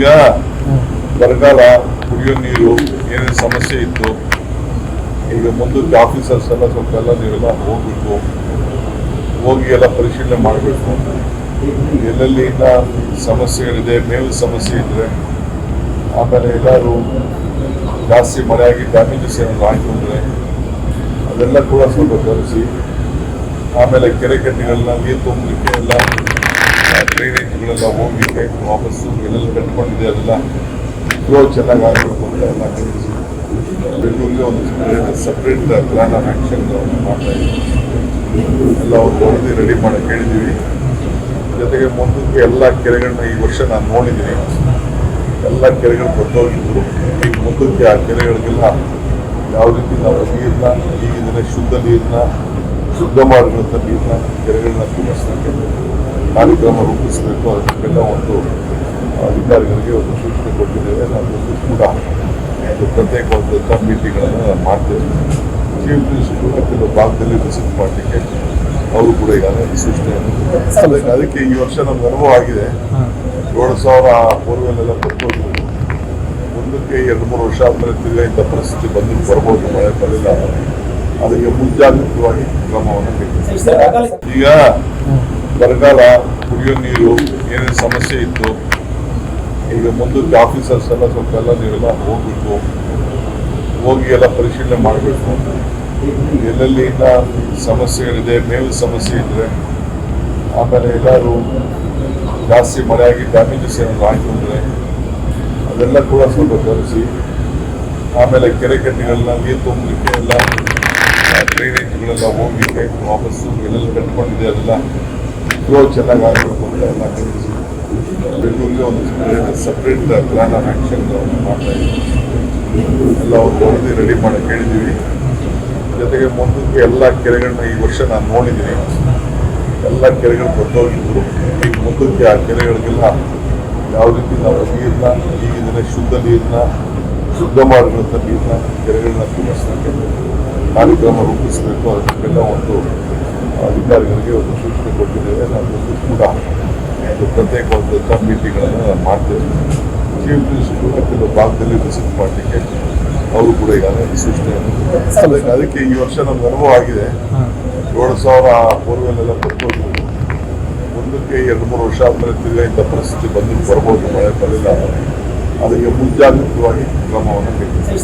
ಈಗ ಬರಗಾಲ ಕುಡಿಯೋ ನೀರು ಏನೇನು ಸಮಸ್ಯೆ ಇತ್ತು? ಈಗ ಮುಂದಕ್ಕೆ ಆಫೀಸರ್ಸ್ ಎಲ್ಲ ಸ್ವಲ್ಪ ಎಲ್ಲ ನೀವೆಲ್ಲ ಹೋಗ್ಬೇಕು ಹೋಗಿ ಎಲ್ಲ ಪರಿಶೀಲನೆ ಮಾಡಬೇಕು. ಎಲ್ಲೆಲ್ಲಿ ಇನ್ನ ಸಮಸ್ಯೆಗಳಿದೆ, ಮೇವು ಸಮಸ್ಯೆ ಇದ್ರೆ ಆಮೇಲೆ ಎಲ್ಲರೂ ಜಾಸ್ತಿ ಮಳೆ ಆಗಿ ಡ್ಯಾಮೇಜಸ್ ಏನಾದ್ರು ಆಯ್ತು ಅದೆಲ್ಲ ಕೂಡ ಸ್ವಲ್ಪ ತರಿಸಿ. ಆಮೇಲೆ ಕೆರೆ ಕಟ್ಟೆಗಳನ್ನ ನೀರು ತುಂಬಲಿಕ್ಕೆ ಎಲ್ಲ ಡ್ರೈನೇಜ್ಗಳೆಲ್ಲ ಹೋಗಿ ವಾಪಸ್ಸು ಎಲ್ಲೆಲ್ಲ ಕಟ್ಕೊಂಡಿದೆ ಅದೆಲ್ಲ ಫ್ಲೋ ಚೆನ್ನಾಗಿ ಆಗಬೇಕು ಅಂತ ಎಲ್ಲ ಕಳಿಸಿ ಬೆಂಗಳೂರಿಗೆ ಒಂದು ಸಪ್ರೇಟ್ ಪ್ಲಾನ್ ಆಫ್ ಆ್ಯಕ್ಷನ್ ಮಾಡ್ತಾ ಇದ್ದೀವಿ ಎಲ್ಲ ಅವ್ರು ವರದಿ ರೆಡಿ ಮಾಡಕ್ಕೆ ಹೇಳಿದ್ದೀವಿ ಜೊತೆಗೆ ಮುಂದಕ್ಕೆ ಎಲ್ಲ ಕೆರೆಗಳನ್ನ ಈ ವರ್ಷ ನಾನು ನೋಡಿದ್ದೀನಿ ಎಲ್ಲ ಕೆರೆಗಳು ಬರ್ತೋಗಿದ್ರು ಈಗ ಮುಂದಕ್ಕೆ ಆ ಕೆರೆಗಳಿಗೆಲ್ಲ ಯಾವ ರೀತಿ ನಾವು ನೀರನ್ನ ಈಗಿನ ಶುದ್ಧ ನೀರನ್ನ ಶುದ್ಧ ಮಾಡಿರುವಂಥ ನೀರನ್ನ ಕೆರೆಗಳನ್ನ ತುಂಬಿಸಲಿಕ್ಕೆ ಕಾರ್ಯಕ್ರಮ ರೂಪಿಸಬೇಕು ಅದಕ್ಕೆಲ್ಲ ಒಂದು ಅಧಿಕಾರಿಗಳಿಗೆ ಒಂದು ಸೂಚನೆ ಕೊಟ್ಟಿದ್ದೇವೆ ನಾವು ಮುಂದೆ ಕೂಡ ಒಂದು ಪ್ರತ್ಯೇಕವಾದಂಥ ಮೀಟಿಂಗ್ಗಳನ್ನು ನಾನು ಮಾಡ್ತೇವೆ ಚೀಫ್ ಮಿನಿಸ್ಟರ್ ಕೂಡ ಕೆಲವು ಭಾಗದಲ್ಲಿ ವಿಸಿಟ್ ಮಾಡಲಿಕ್ಕೆ ಅವರು ಕೂಡ ಈಗಾಗಲೇ ಸೂಚನೆಯನ್ನು. ಅದಕ್ಕೆ- ಈ ವರ್ಷ ನಮ್ಗೆ ಅನುಭವ ಆಗಿದೆ ಏಳು ಸಾವಿರ ಬೋರ್ವೆಲ್ಲೆಲ್ಲ ಕೊಟ್ಟೋದ್ರು ಮುಂದಕ್ಕೆ ಎರಡು ಮೂರು ವರ್ಷ ಆದಮೇಲೆ ತಿರ್ಗಾ ಇಂಥ ಪರಿಸ್ಥಿತಿ ಬಂದು ಬರ್ಬೋದು ಮಳೆ ಬರಲಿಲ್ಲ ಅದಕ್ಕೆ ಮುಂಜಾಗ್ರತವಾಗಿ ಕ್ರಮವನ್ನು. ಈಗ ಬರಗಾಲ ಕುಡಿಯೋ ನೀರು, ಏನೇನು ಸಮಸ್ಯೆ ಇತ್ತು, ಈಗ ಮುಂದಕ್ಕೆ ಆಫೀಸರ್ಸ್ ಎಲ್ಲ ಸ್ವಲ್ಪ ಎಲ್ಲ ನೀವೆಲ್ಲ ಹೋಗ್ಬೇಕು ಹೋಗಿ ಎಲ್ಲ ಪರಿಶೀಲನೆ ಮಾಡಬೇಕು. ಎಲ್ಲೆಲ್ಲಿ ಇನ್ನ ಸಮಸ್ಯೆಗಳಿದೆ ಮೇವಿನ ಸಮಸ್ಯೆ ಇದ್ರೆ, ಆಮೇಲೆ ಎಲ್ಲರೂ ಜಾಸ್ತಿ ಮಳೆ ಆಗಿ ಡ್ಯಾಮೇಜಸ್ ಏನಾದ್ರು ಆಯ್ತು ಅದೆಲ್ಲ ಕೂಡ ಸ್ವಲ್ಪ ತರಿಸಿ. ಆಮೇಲೆ ಕೆರೆ ಕಟ್ಟೆಗಳನ್ನ ನೀರು ತುಂಬಲಿಕ್ಕೆ ಎಲ್ಲ ಡ್ರೈನೇಜ್ಗಳೆಲ್ಲ ಹೋಗಿ ವಾಪಸ್ಸು ಎಲ್ಲೆಲ್ಲ ಕಟ್ಕೊಂಡಿದೆ ಅದೆಲ್ಲ ಫ್ಲೋ ಚೆನ್ನಾಗಿ ಆಗಬೇಕು ಅಂತ ಎಲ್ಲ ಕಲಿಸಿ ಬೆಂಗಳೂರಿಗೆ ಒಂದು ಸಪ್ರೇಟ್ ಪ್ಲಾನ್ ಆಫ್ ಆಕ್ಷನ್ ಮಾಡ್ತಾ ಇದ್ದೀವಿ ಎಲ್ಲ ಒಂದು ವರದಿ ರೆಡಿ ಮಾಡಕ್ಕೆ ಹೇಳಿದ್ದೀವಿ ಜೊತೆಗೆ ಮುಂದಕ್ಕೆ ಎಲ್ಲ ಕೆರೆಗಳನ್ನ ಈ ವರ್ಷ ನಾನು ನೋಡಿದ್ದೀನಿ. ಎಲ್ಲ ಕೆರೆಗಳು ಬರ್ತೋಗಿದ್ರು ಈಗ ಮುಂದಕ್ಕೆ ಆ ಕೆರೆಗಳಿಗೆಲ್ಲ ಯಾವ ರೀತಿ ನಾವು ನೀರನ್ನ ಈಗಿನ ಶುದ್ಧ ನೀರನ್ನ ಶುದ್ಧ ಮಾಡಿರುವಂಥ ನೀರನ್ನ ಕೆರೆಗಳನ್ನ ತುಂಬಿಸಲಿಕ್ಕೆ ಕಾರ್ಯಕ್ರಮ ರೂಪಿಸಬೇಕು. ಅದಕ್ಕೆಲ್ಲ ಒಂದು ಅಧಿಕಾರಿಗಳಿಗೆ ಒಂದು ಸೂಚನೆ ಕೊಟ್ಟಿದ್ದೇವೆ ನಾವು ಕೂಡ ಪ್ರತ್ಯೇಕವಾದ ಪ್ರತ್ಯೇಕವಾದಂಥ ಮೀಟಿಂಗ್ಗಳನ್ನು ನಾನು ಮಾಡ್ತೇವೆ. ಚೀಫ್ ಮಿನಿಸ್ಟರ್ ಕೆಲವು ಭಾಗದಲ್ಲಿ ವಿಸಿಟ್ ಮಾಡಲಿಕ್ಕೆ ಅವರು ಕೂಡ ಈಗ ಕೊಟ್ಟಿದ್ದಾರೆ. ಅದಕ್ಕೆ- ಈ ವರ್ಷ ನಮ್ಗೆ ಅನುಭವ ಆಗಿದೆ. ಏಳು ಸಾವಿರ ಬೋರ್ವೆಲ್ಲೆಲ್ಲ ಬರ್ಬೋದು ಮುಂದಕ್ಕೆ ಎರಡು ಮೂರು ವರ್ಷ ಆದ್ಮೇಲೆ ತಿರ್ಗಾ ಇಂಥ ಪರಿಸ್ಥಿತಿ ಬಂದು ಬರ್ಬೋದು. ಮಳೆ ಬರಲಿಲ್ಲ ಅದಕ್ಕೆ ಮುಂಜಾಗ್ರತವಾಗಿ ಕ್ರಮವನ್ನು ಕೈಗೊಳ್ಳಿ.